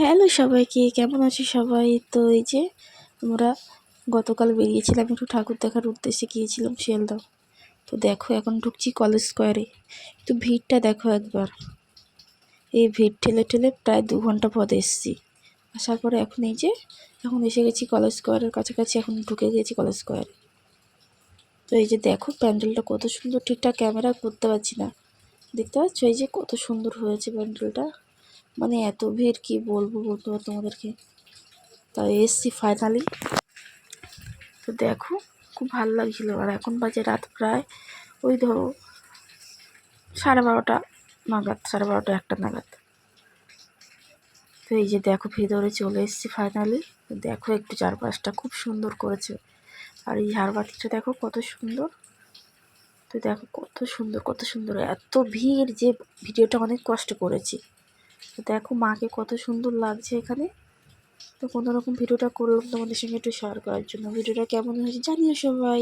Hello সবাইকে, কেমন আছে সবাই? তো এই যে আমরা গতকাল বেরিয়েছিলাম, একটু ঠাকুর দেখার উদ্দেশ্যে গিয়েছিলাম শিয়ালদাও তো দেখো, এখন ঢুকছি কলেজ স্কোয়ারে। তো ভিড়টা দেখো একবার। এই ভিড় ঠেলে ঠেলে প্রায় দু ঘণ্টা পথ এসেছি। আসার পরে এখন এই যে, এখন এসে গেছি কলেজ স্কোয়ারের কাছাকাছি, এখন ঢুকে গেছি কলেজ স্কোয়ারে। তো এই যে দেখো, প্যান্ডেলটা কত সুন্দর, ঠিকঠাক ক্যামেরা করতে পারছি না। দেখতে পাচ্ছ? এই যে কত সুন্দর হয়েছে প্যান্ডেলটা। মানে এত ভিড়, কি বলব বন্ধুরা তোমাদেরকে। তাই এসছি ফাইনালি তো দেখো, খুব ভালো লাগছিল। আর এখন বাজে রাত প্রায়, ওই ধরো, সাড়ে বারোটা নাগাদ, সাড়ে বারোটা একটা নাগাদ। তো এই যে দেখো, ভেতরে চলে এসেছি ফাইনালি দেখো, একটু চারপাশটা খুব সুন্দর করেছে। আর এই ঝাড়বাতিটা দেখো, কত সুন্দর। তো দেখো, কত সুন্দর কত সুন্দর। এত ভিড় যে ভিডিওটা অনেক কষ্ট করেছি। দেখো মাকে কত সুন্দর লাগছে এখানে। তো কোনো রকম ভিডিওটা করলাম তোমাদের সঙ্গে একটু শেয়ার করার জন্য। ভিডিওটা কেমন হয়েছে জানিও সবাই।